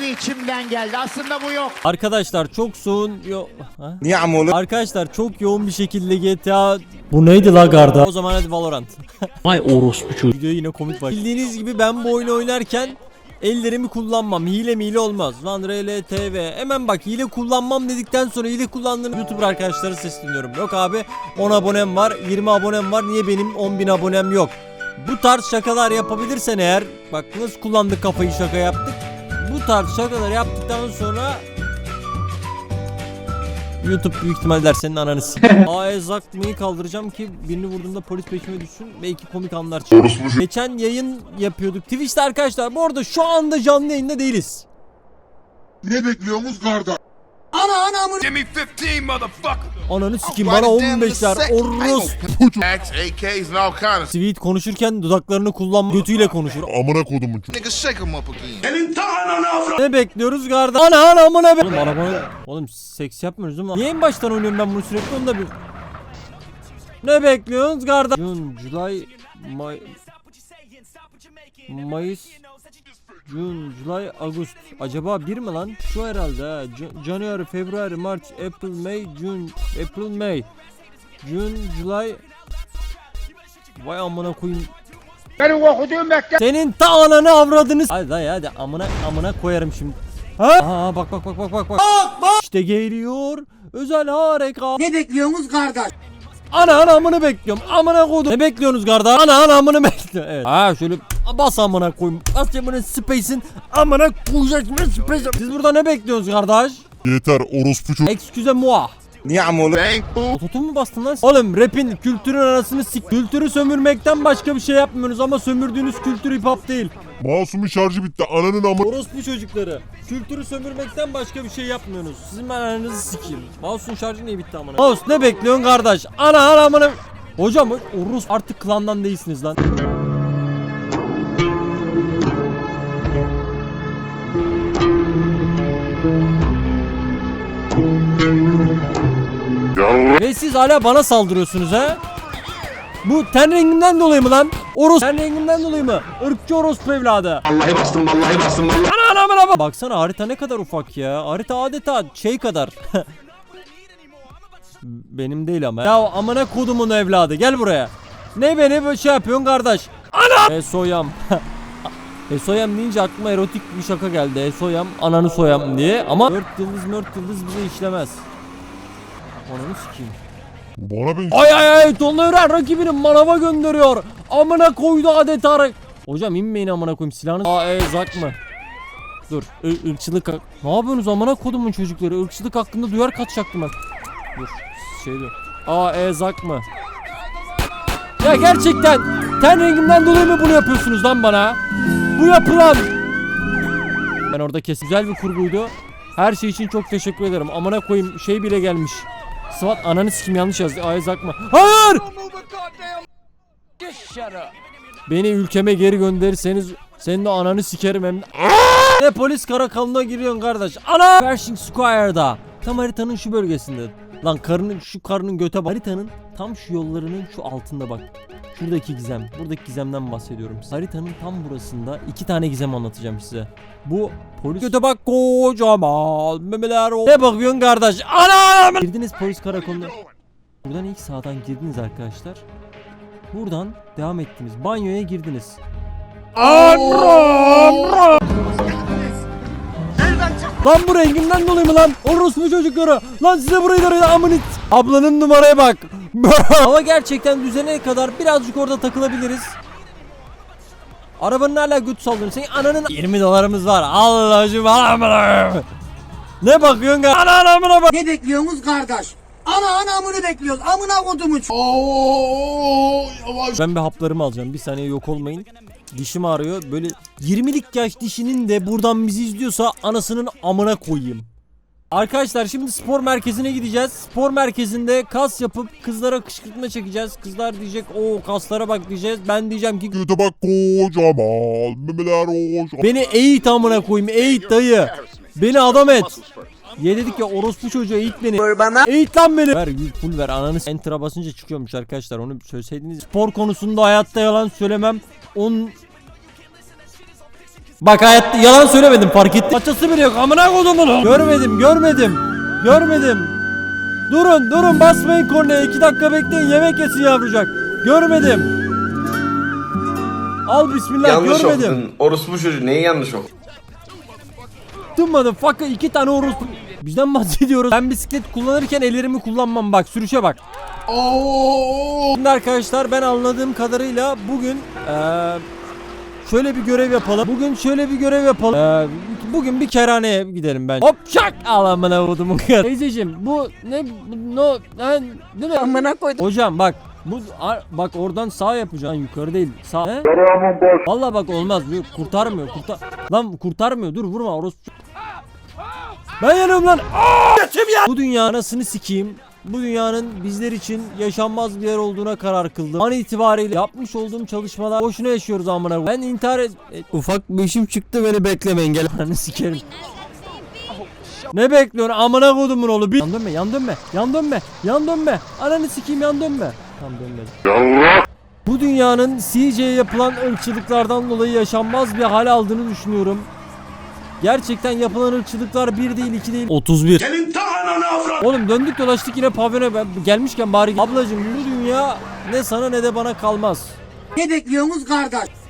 Bir içimden geldi. Aslında bu yok. Arkadaşlar çok soğun yo Ha? Niye amolu? Arkadaşlar çok yoğun bir şekilde GTA Bu neydi la garda? O zaman hadi Valorant. Vay orospu çocuğu. Video yine komik bak. Bildiğiniz gibi ben bu oyunu oynarken ellerimi kullanmam. Hile mile olmaz. Van TV. Hemen bak hile kullanmam dedikten sonra hile kullandığını YouTuber arkadaşlara sesleniyorum. Yok abi 10 abonem var 20 abonem var niye benim 10.000 abonem yok. Bu tarz şakalar yapabilirsen eğer bak nasıl kullandık kafayı şaka yaptık. Tarz şakalar yaptıktan sonra YouTube büyük ihtimal der senin ananı A'ya zakmayı kaldıracağım ki birini vurduğumda polis peşime düşsün. Belki komik anlar çıkar. Geçen yayın yapıyorduk Twitch'te arkadaşlar. Bu arada şu anda canlı yayında değiliz. Ne bekliyorsunuz kardeş? Ananı sikim bana 15'ler. Orros. AKs and all kind of Sweet konuşurken dudaklarını kullanma götüyle konuşur. Amına kodumun Nigga shake 'em up again. Ne bekliyoruz garda? Ana ana amına be. Oğlum arabana... Oğlum seks yapmıyoruz değil mi? Niye en baştan oynuyorum ben bunu sürekli onu da bir... Ne bekliyorsunuz garda? June, July, May... Mayıs... June, July, Ağustos. Acaba bir mi lan? Şu herhalde ha. Jan- January, February, March, April, May, June, April, May. June, July... Vay amına koyayım. Benim okuduğum bekle. Senin ta ananı avradını s- Hadi dayı hadi amına amına koyarım şimdi. Ha? Aa bak bak bak bak bak bak. İşte geliyor. Özel harekat. Ne bekliyorsunuz kardeş? Ana ana amını bekliyorum. Amına koydum. Ne bekliyorsunuz kardeş? Ana ana amını bekliyorum. Evet. Ha şöyle bas amına koyayım. Bas amına space'in amına koyacaksın space. Siz burada ne bekliyorsunuz kardeş? Yeter orospu çocuğu. Excuse moi. Fool. Ototun mu bastın lan? Oğlum rapin kültürün arasını sik. Kültürü sömürmekten başka bir şey yapmıyorsunuz ama sömürdüğünüz kültür hip hop değil. Masumun şarjı bitti. Ananın amı. Orospu çocukları. Kültürü sömürmekten başka bir şey yapmıyorsunuz. Sizin ben ananızı sikeyim. Mouse'un şarjı niye bitti amına? Mouse ne bekliyorsun kardeş? Ana ana amına. Hocam Orus artık klandan değilsiniz lan. Siz hala bana saldırıyorsunuz ha? Bu ten rengimden dolayı mı lan? Oros ten rengimden dolayı mı? Irkçı orospu evladı. Vallahi bastım vallahi bastım vallahi. Ana ana ana ana. Baksana harita ne kadar ufak ya. Harita adeta şey kadar. Benim değil ama. Ya amına kodumun evladı gel buraya. Ne beni böyle şey yapıyorsun kardeş? Ana! Esoyam. Esoyam deyince aklıma erotik bir şaka geldi. Esoyam ananı soyam diye ama 4 yıldız 4 yıldız bize işlemez. Ananı sikeyim. Bana ben Ay ay ay Tonla rakibini manava gönderiyor. Amına koydu adeta. Hocam inmeyin amına koyayım silahınız. Aa e, zak mı? Dur ır- ırkçılık Ne yapıyorsunuz amına kodumun çocukları? Irkçılık hakkında duyar kaçacaktım ben. Dur şey dur. Aa e zak mı? Ya gerçekten ten rengimden dolayı mı bunu yapıyorsunuz lan bana? Bu yapılan. Ben orada kes güzel bir kurguydu. Her şey için çok teşekkür ederim. Amına koyayım şey bile gelmiş. Sıvat ananı sikim yanlış yazdı. Ay zakma. Hayır! Beni ülkeme geri gönderirseniz senin de ananı sikerim hem de. Ne polis karakoluna giriyorsun kardeş. Ana! Pershing Square'da. Tam haritanın şu bölgesinde. Lan karının şu karının göte bak. Haritanın tam şu yollarının şu altında bak. Şuradaki gizem. Buradaki gizemden bahsediyorum. Haritanın tam burasında iki tane gizem anlatacağım size. Bu polis göte bak kocaman memeler o. Ne bakıyorsun kardeş? Ana! Girdiniz polis karakoluna. Buradan ilk sağdan girdiniz arkadaşlar. Buradan devam ettiniz. Banyoya girdiniz. Lan bu rengimden dolayı mı lan? Orospu çocukları. Lan size burayı da amınit. Ablanın numaraya bak. Hava gerçekten düzene kadar birazcık orada takılabiliriz. Arabanın hala götü saldırın. Senin ananın 20 dolarımız var. Allah'ım Allah'ım. Ne bakıyorsun? ga- Ana anamına bak. Ne bekliyorsunuz kardeş? Ana anamını bekliyoruz. Amına kodumun Ben bir haplarımı alacağım. Bir saniye yok olmayın. Dişim ağrıyor. Böyle 20'lik yaş dişinin de buradan bizi izliyorsa anasının amına koyayım. Arkadaşlar şimdi spor merkezine gideceğiz. Spor merkezinde kas yapıp kızlara kışkırtma çekeceğiz. Kızlar diyecek o kaslara bak diyeceğiz. Ben diyeceğim ki göte bak kocaman. Memeler kocaman. beni eğit amına koyayım eğit dayı. Beni adam et. Ye dedik ya orospu çocuğu eğit beni. Eğit lan beni. Ver full ver ananı. Enter'a basınca çıkıyormuş arkadaşlar onu söyleseydiniz. Spor konusunda hayatta yalan söylemem. On Bak hayatta yalan söylemedim fark ettim. Paçası bile yok amına kodum bunu. Görmedim görmedim. Görmedim. Durun durun basmayın kornaya 2 dakika bekleyin yemek yesin yavrucak. Görmedim. Al bismillah Yanlış görmedim. okudun. Orospu çocuğu neyi yanlış okudun? Tımmadım fucker iki tane orospu. Bizden bahsediyoruz. Ben bisiklet kullanırken ellerimi kullanmam bak sürüşe bak. Şimdi arkadaşlar ben anladığım kadarıyla bugün eee şöyle bir görev yapalım. Bugün şöyle bir görev yapalım. Eee, bugün bir kerhaneye gidelim ben. Hop şak al amına kodumun kar. Teyzeciğim bu ne bu- no lan değil mi? Amına koydum. Hocam bak bu bak oradan sağ yapacaksın yukarı değil sağ. He? Vallahi bak olmaz bu kurtarmıyor kurtar. Lan kurtarmıyor dur vurma orospu. Ben yanıyorum lan. Aa! Bu dünya anasını sikeyim. Bu dünyanın bizler için yaşanmaz bir yer olduğuna karar kıldım. An itibariyle yapmış olduğum çalışmalar boşuna yaşıyoruz amına. Ben intihar et... e, Ufak bir işim çıktı beni beklemeyin gel. Ananı sikerim. Ne bekliyorsun amına kodumun oğlu bir... Yan dönme yan dönme yan dönme yan dönme Ananı sikeyim yan dönme Tam dönmedim Bu dünyanın CJ'ye yapılan ırkçılıklardan dolayı yaşanmaz bir hal aldığını düşünüyorum Gerçekten yapılan ırkçılıklar bir değil iki değil 31 Oğlum döndük dolaştık yine pavyona. Gelmişken bari Ablacım bu dünya ne sana ne de bana kalmaz. Ne bekliyorsunuz kardeş?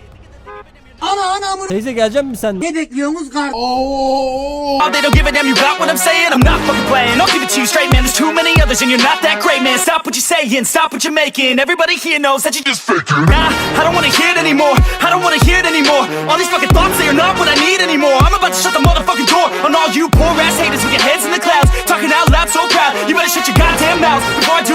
Ana ana amına Teyze geleceğim mi sen? ne bekliyorsunuz kardeş? Oh. They don't give a damn, you got what I'm saying? I'm not fucking playing. I'll give it to you straight, man. There's too many others, and you're not that great, man. Stop what you're saying, stop what you're making. Everybody here knows that you just faking. Nah, I don't wanna hear it anymore. I don't wanna hear it anymore. All these fucking thoughts, they are not what I need anymore. I'm about to shut the motherfucking door on all you poor ass haters with your heads in the clouds. Talking out loud so proud. You better shut your goddamn mouth before I do